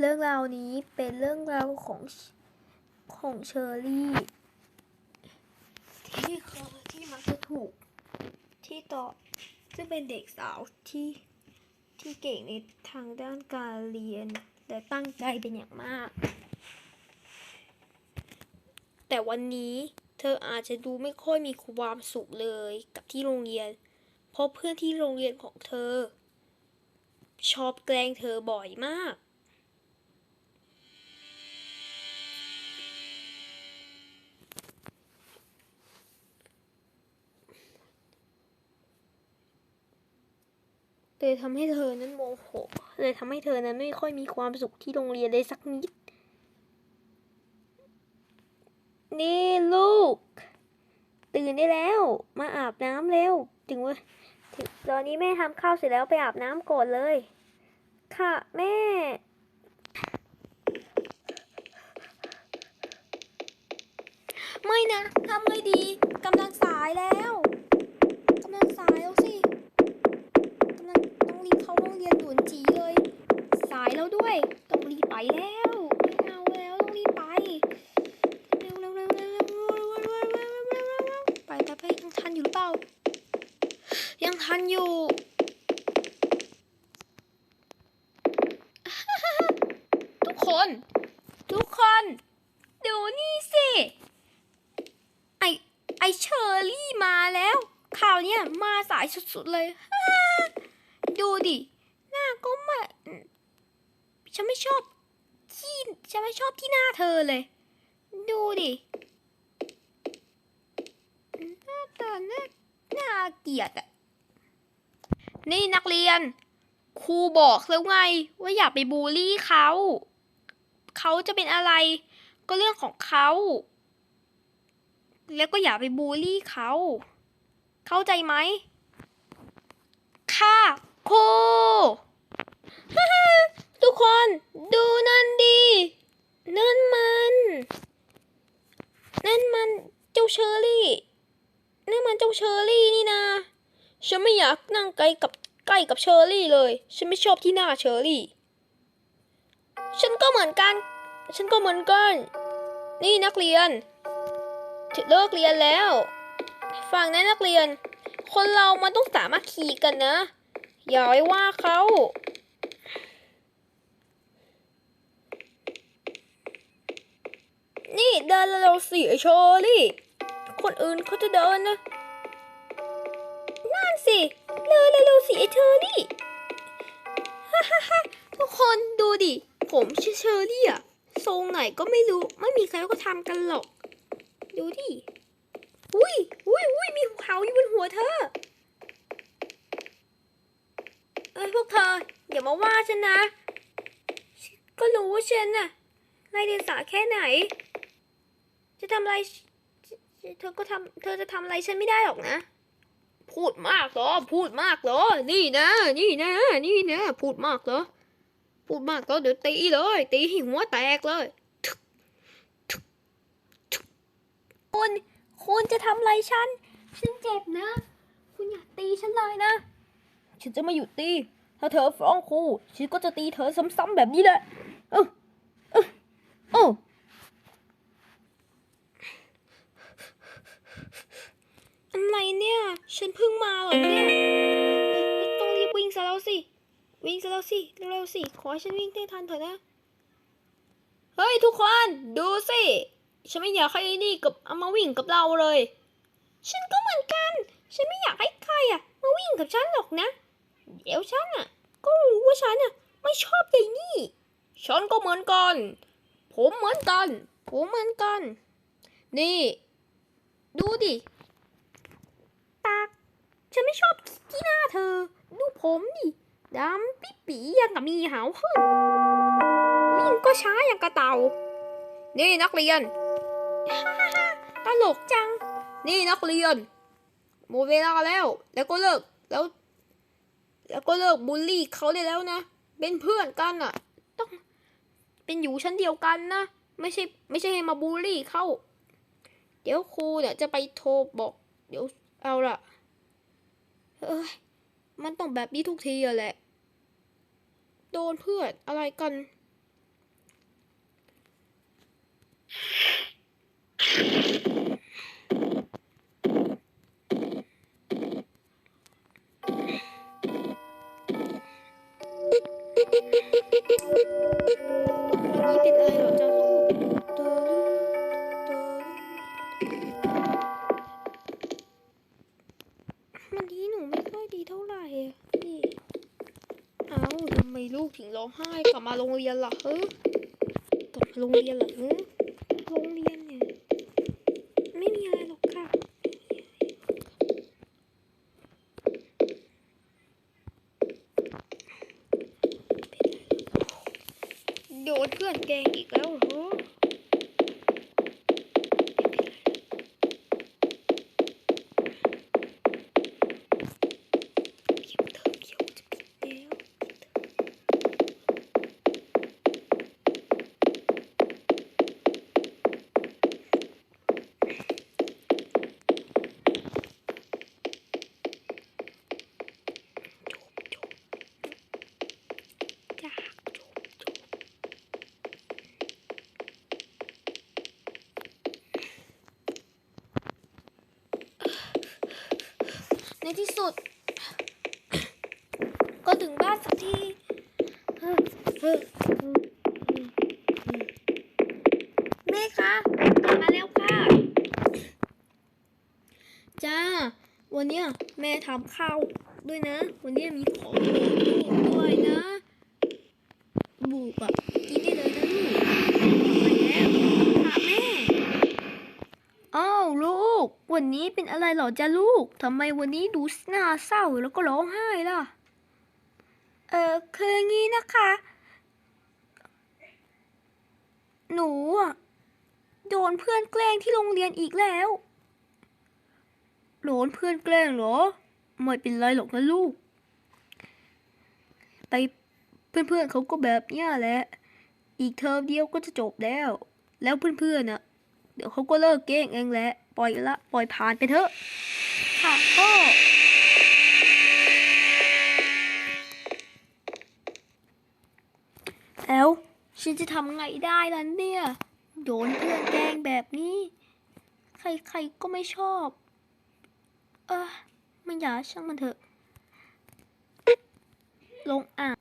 เรื่องราวนี้เป็นเรื่องราวของของเชอรี่ ที่เคยที่มักจะถูกที่ต่อซึ่งเป็นเด็กสาวที่ที่เก่งในทางด้านการเรียนและตั้งใจเป็นอย่างมาก แต่วันนี้เธออาจจะดูไม่ค่อยมีความสุขเลยกับที่โรงเรียน เพราะเพื่อนที่โรงเรียนของเธอ ชอบแกล้งเธอบ่อยมาก เลยทำให้เธอนั้นโมโห เลยทำให้เธอนั้นไม่ค่อยมีความสุขที่โรงเรียนเลยสักนิด นี่ลูก ตื่นได้แล้ว มาอาบน้ำเร็วถึงว่าตอนนี้แม่ทำข้าวเสร็จแล้วไปอาบน้ำก่อนเลย ค่ะแม่ไม่นะทำไม่ดีกำลังสายแล้วกำลังสายแล้ว เรียนด่วนจีเลย สายแล้วด้วย ต้องรีบไปแล้วไม่เอาแล้วต้องรีบไปเร็วเร็วเร็วเร็วเร็วเร็วเร็วเร็วเร็วเร็วไปไปไปยังทันอยู่หรือเปล่า ยังทันอยู่ทุกคน ทุกคนดูนี่สิไอไอเชอรี่มาแล้วข่าวเนี้ยมาสายสุดๆเลย ดูดิ ก็ไม่ฉันไม่ชอบที่ฉันไม่ชอบที่หน้าเธอเลย ดูดิหน้าตาน่าหน่าเกลียดอะนี่นักเรียน ครูบอกแล้วไง ว่าอย่าไปบูลลี่เขาเขาจะเป็นอะไร ก็เรื่องของเขา แล้วก็อย่าไปบูลลี่เขา เข้าใจไหมค่ะครู ทุกคนดูนั่นดีนั่นมันนั่นมันเจ้าเชอรี่นั่นมันเจ้าเชอรี่นี่นะฉันไม่อยากนั่งใกล้กับใกล้กับเชอรี่เลย ฉันไม่ชอบที่หน้าเชอรี่ ฉันก็เหมือนกัน ฉันก็เหมือนกัน นี่นักเรียนเลิกเรียนแล้ว ฟังนะนักเรียน คนเรามันต้องสามัคคีกันนะ อย่าไปว่าเขา นี่ เดินเร็วสิไอเชอรี่ คนอื่นเขาจะเดินนะ นั่นสิเดินเร็วสิไอเชอรี่ฮ่าฮ่าฮ่าทุกคนดูดิ ผมชื่อเชอรี่อะทรงไหนก็ไม่รู้ไม่มีใครก็ทำกันหรอก ดูดิอุ้ยอุ้ยอุ้ยมีเขาอยู่บนหัวเธอ เอ้ยพวกเธอ อย่ามาว่าฉันนะ ก็รู้ว่าฉันน่ะไรเดียงสาแค่ไหน จะทำอะไร เธอก็ทำเธอจะทำอะไรฉันไม่ได้หรอกนะ พูดมากเหรอ พูดมากเหรอ นี่นะ นี่นะ นี่นะ พูดมากเหรอ พูดมากก็เดี๋ยวตีเลย ตีให้หัวแตกเลยทึกทึกทึกคุณคุณจะทำอะไรฉัน ฉันเจ็บนะ คุณอย่าตีฉันเลยนะ ฉันจะไม่หยุดตี ถ้าเธอฟ้องครู ฉันก็จะตีเธอซ้ำๆแบบนี้แหละเออเออเอออะ ไรเนี่ย ฉันเพิ่งมาเหรอเนี่ยต้องรีบวิ่งซะแล้วสิ วิ่งซะแล้วสิเร็วๆสิ ขอให้ฉันวิ่งได้ทันเถอะนะ เฮ้ยทุกคนดูสิ ฉันไม่อยากให้ไอ้นี่กับเอามาวิ่งกับเราเลย ฉันก็เหมือนกัน ฉันไม่อยากให้ใครอะมาวิ่งกับฉันหรอกนะ เดี๋ยวฉันอะก็รู้ว่าฉันอะไม่ชอบไอ้นี่ ฉันก็เหมือนกัน ผมเหมือนกัน ผมเหมือนกัน นี่ ดูดิ ตาก ฉันไม่ชอบที่หน้าเธอ ดูผมดิดำปิ๊ปียังกับมีหาวขึ้นวิ่งก็ช้าอย่างกระเต่า นี่นักเรียนตลกจัง นี่นักเรียนหมดเวลาแล้ว แล้วก็เลิกแล้ว แล้วก็เลิกบูลลี่เขาได้แล้วนะ เป็นเพื่อนกันอะต้องเป็นอยู่ชั้นเดียวกันนะ ไม่ใช่ไม่ใช่ให้มาบูลลี่เขาเดี๋ยวครูเนี่ยจะไปโทรบอก เดี๋ยว เอาล่ะ เอ้ย มันต้องแบบนี้ทุกทีอะแหละ โดนเพื่อนอะไรกัน นี่เป็นอะไรเหรอเจ้า ลูกถึงร้องไห้กลับมาโรงเรียนล่ะเฮ้กลับมาโรงเรียนหรอเฮ้โรงเรียนเนี่ยไม่มีอะไรหรอกค่ะโดนเพื่อนแกงอีกแล้วเหรอ ที่สุด ก็ถึงบ้านสักทีเฮ้อเฮ้อแม่คะกลับมาแล้วค่ะ จ้า วันนี้แม่ทำข้าวด้วยนะ วันนี้มีของด้วยนะ บุกอะกินได้เลยนะลูกไปแล้วค่ะแม่ อ้าว ลูก วันนี้เป็นอะไรหรอจ๊ะลูกทำไมวันนี้ดูหน้าเศร้าแล้วก็ร้องไห้ล่ะ เออคืองี้นะคะ หนูอะโดนเพื่อนแกล้งที่โรงเรียนอีกแล้วโดนเพื่อนแกล้งเหรอ ไม่เป็นไรหรอกนะลูก ไปเพื่อนๆเขาก็แบบเนี้ยแหละ อีกเทอมเดียวก็จะจบแล้ว แล้วเพื่อนๆน่ะ เดี๋ยวเขาก็เลิกเก้งเองแหละ ปล่อยละ ปล่อยผ่านไปเถอะ ค่ะพ่อแล้วฉันจะทำไงได้ล่ะเนี่ย โดนเพื่อนแกล้งแบบนี้ ใครๆก็ไม่ชอบ เออไม่อยากช่างมันเถอะ ลงอ่าง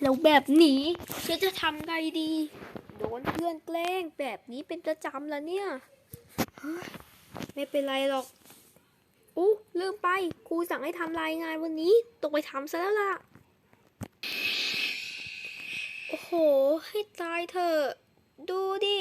แล้วแบบนี้ฉันจะทำไงดี โดนเพื่อนแกล้งแบบนี้เป็นประจำแล้วเนี่ยเฮ้ย ไม่เป็นไรหรอกอู้ลืมไปครูสั่งให้ทำรายงานวันนี้ต้องไปทำซะแล้วล่ะ โอ้โห ให้ตายเถอะ ดูดิ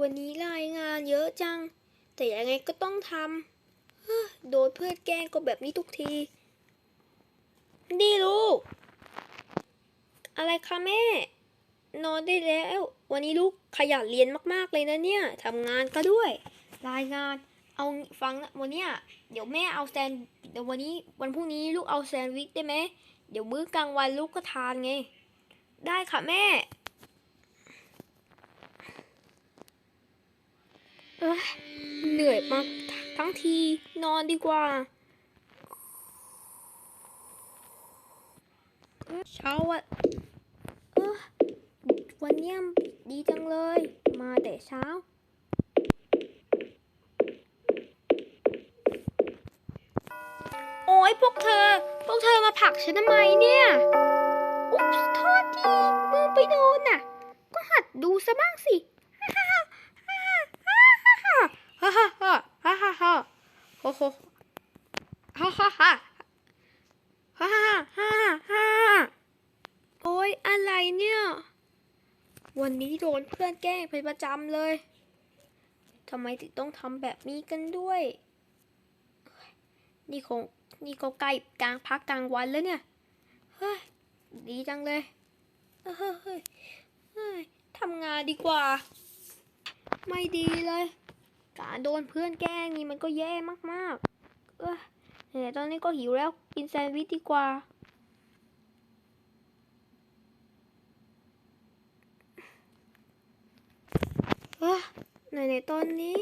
วันนี้รายงานเยอะจัง แต่ยังไงก็ต้องทำโดนเพื่อนแกล้งก็แบบนี้ทุกที ดีลูก อะไรคะแม่ นอนได้แล้ว วันนี้ลูกขยันเรียนมาก ๆ เลยนะเนี่ยทำงานก็ด้วย รายงาน เอาฟังนะวันเนี้ยเดี๋ยวแม่เอาแซนเดี๋ยววันนี้วันพรุ่งนี้ลูกเอาแซนด์วิชได้ไหมเดี๋ยวมื้อกลางวันลูกก็ทานไง ได้ค่ะแม่ เอ้ยเหนื่อยมากทั้งทีนอนดีกว่า เช้าอะเออวันเนี้ยดีจังเลย มาแต่เช้า โอ้ยพวกเธอ พวกเธอมาผลักฉันทำไมเนี่ย อุ๊ยโทษทีมือไปโดนน่ะ ก็หัดดูซะบ้างสิ ฮ่าฮ่าฮ่าฮ่าฮ่าฮ่าฮ่าฮ่าโอ้โหฮ่าฮ่าฮ่าฮ่าฮ่าฮ่าฮ่าโอ้ยอะไรเนี่ย วันนี้โดนเพื่อนแกล้งเป็นประจำเลยทำไมถึงต้องทำแบบนี้กันด้วย นี่คง นี่ก็ใกล้กลางพักกลางวันแล้วเนี่ย เฮ้ย ดีจังเลย เฮ้ยเฮ้ยทำงานดีกว่า ไม่ดีเลย การโดนเพื่อนแกล้งนี่มันก็แย่มากๆ เออแต่ตอนนี้ก็หิวแล้ว กินแซนด์วิชดีกว่า เออไหนๆตอนนี้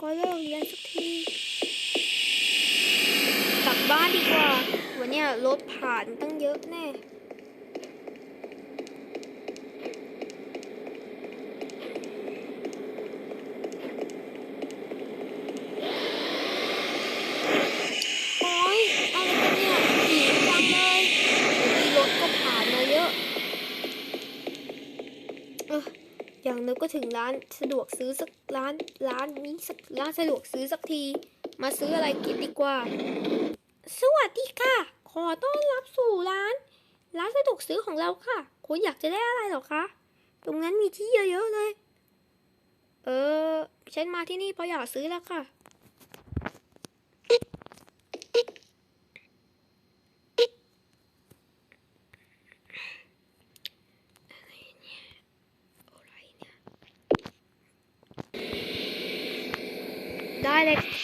ก็เลิกเรียนสักที กลับบ้านดีกว่า วันนี้รถผ่านตั้งเยอะแน่โอ้ย่ตั้งเลยรถก็ผ่านมาเยอะอย่างนึกก็ถึงร้านสะดวกซื้อสักร้านร้านนี้สักร้านสะดวกซื้อสักที มาซื้ออะไรกินดีกว่า สวัสดีค่ะ ขอต้อนรับสู่ร้าน ร้านสะดวกซื้อของเราค่ะ คุณอยากจะได้อะไรหรอคะ ตรงนั้นมีที่เยอะๆเลย เออ ฉันมาที่นี่เพราะอยากซื้อแล้วค่ะ ได้เลย